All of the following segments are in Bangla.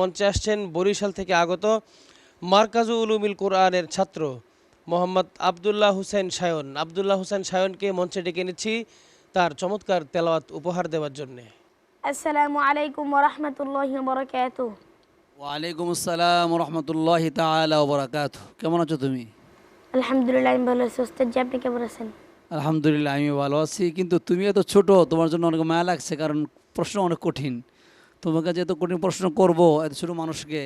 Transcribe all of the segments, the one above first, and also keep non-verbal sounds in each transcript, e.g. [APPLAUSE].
মঞ্চে আসছেন বরিশাল থেকে আগত মার্কাজু উলুমিল কোরআনের ছাত্র মোহাম্মদ আবদুল্লাহ হুসেন সায়ন আবদুল্লাহ হুসেন সায়নকে মঞ্চে ডেকে এনেছি তার চমৎকার তেলাওয়াত উপহার দেওয়ার জন্যে। আসসালামু আলাইকুম ওরহমতুল্লাহি বরকাতুহ ওয়ালাইকুম আসসালাম রহমতুল্লাহ তালা ওবরাকাত কেমন আছো তুমি? আলহামদুলিল্লাহ আমি ভালো আছি। ওস্তাদ জি আপনি কেমন আছেন? আলহামদুলিল্লাহ আমি ভালো আছি। কিন্তু তুমি এত ছোট তোমার জন্য অনেক মায়া লাগছে কারণ প্রশ্ন অনেক কঠিন। তোমার কাছে এত কঠিন প্রশ্ন করব এত ছোট মানুষকে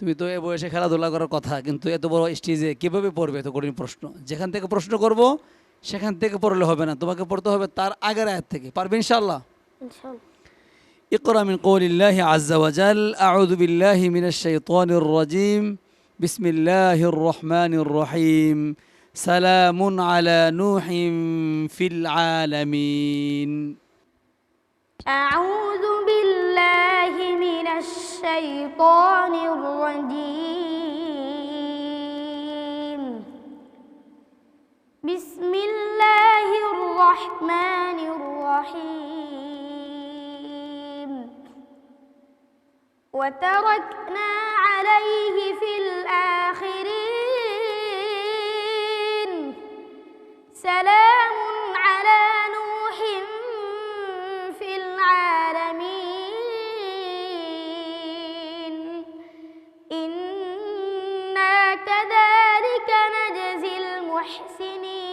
তুমি তো এ বয়সে খেলাধুলা করার কথা কিন্তু এত বড় স্টেজে কীভাবে পড়বে এত কঠিন প্রশ্ন যেখান থেকে প্রশ্ন করব সেখান থেকে পড়লে হবে না তোমাকে পড়তে হবে তার আগের আয়াত থেকে পারবে ইনশাল্লাহ ইনশাআল্লাহ اقرأ من قول الله عز وجل أعوذ بالله من الشيطان الرجيم بسم الله الرحمن الرحيم سلام على نوح في العالمين أعوذ بالله من الشيطان الرجيم. بسم الله الرحمن الرحيم. وتركنا عليه في الآخرين. سلام المحسنين.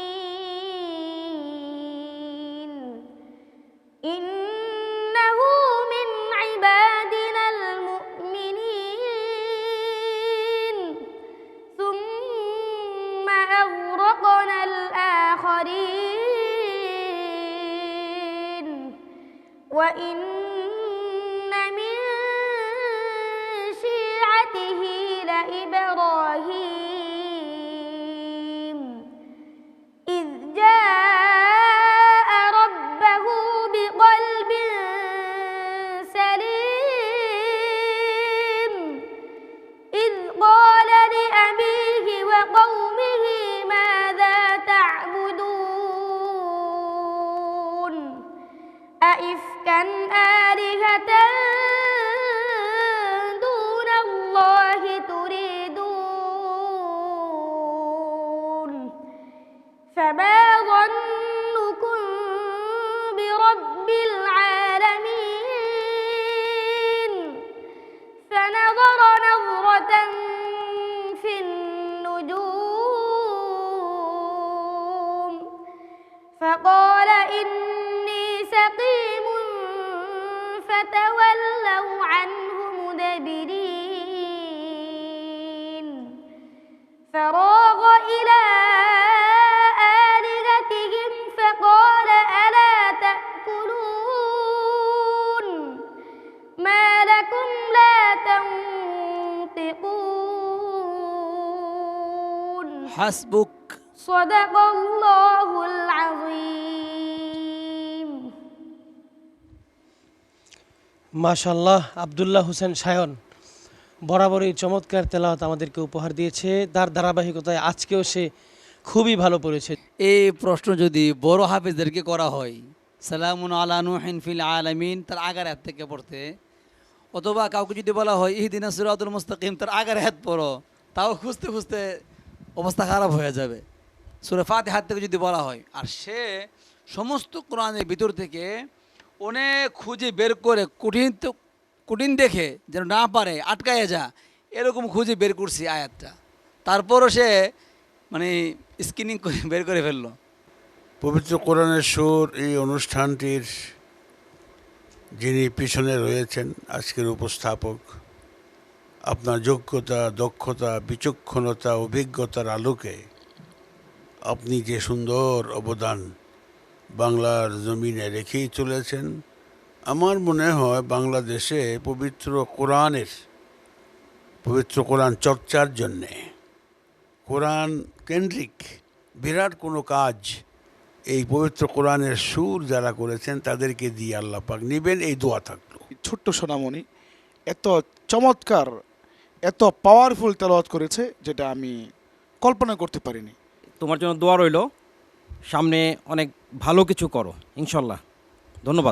إنه من عبادنا المؤمنين. ثم أغرقنا الآخرين. وإن من شيعته لإبراهيم ظنكم برب العالمين. فنظر نظرة في النجوم. فقال إني سقيم فتولوا হাসবুক। সদাকাল্লাহুল আবদুল্লাহ হুসেন আব্দুল্লাহ সায়ন বরাবরই চমৎকার তেলাওয়াত আমাদেরকে উপহার দিয়েছে। তার ধারাবাহিকতায় আজকেও সে খুবই ভালো পড়েছে। এই প্রশ্ন যদি বড় হাফেজদেরকে করা হয় সালামুন আলানু হিনফিল আলামিন তার আগার হাত থেকে পড়তে। অথবা কাউকে যদি বলা হয় ইহদিন সুরাতুল মুস্তাকিম তার আগার হাত পড়ো তাও খুঁজতে খুঁজতে অবস্থা খারাপ হয়ে যাবে। সুরে ফাতে হাত থেকে যদি বলা হয়। আর সে সমস্ত কোরআনের ভিতর থেকে অনেক খুঁজে বের করে কঠিন তো, কঠিন দেখে যেন না পারে আটকায় যা এরকম খুঁজে বের করছি আয়াতটা। তারপরও সে মানে স্ক্রিনিং করে [LAUGHS] বের করে ফেলল। পবিত্র কোরআনের সুর এই অনুষ্ঠানটির যিনি পিছনে রয়েছেন, আজকের উপস্থাপক আপনার যোগ্যতা, দক্ষতা, বিচক্ষণতা, অভিজ্ঞতার আলোকে আপনি যে সুন্দর অবদান বাংলার জমিনে রেখেই চলেছেন আমার মনে হয় বাংলাদেশে পবিত্র কোরআনের, পবিত্র কোরআন চর্চার জন্যে কোরআন কেন্দ্রিক বিরাট কোনো কাজ এই পবিত্র কোরআনের সুর যারা করেছেন তাদেরকে দিয়ে আল্লাহ পাক নিবেন, এই দোয়া থাকল। ছোট্ট সোনামণি, এত চমৎকার এত পাওয়ারফুল তেলাওয়াত করেছে যেটা আমি কল্পনা করতে পারিনি। তোমার জন্য দোয়া রইল। সামনে অনেক ভালো কিছু করো, ইনশাল্লাহ। ধন্যবাদ।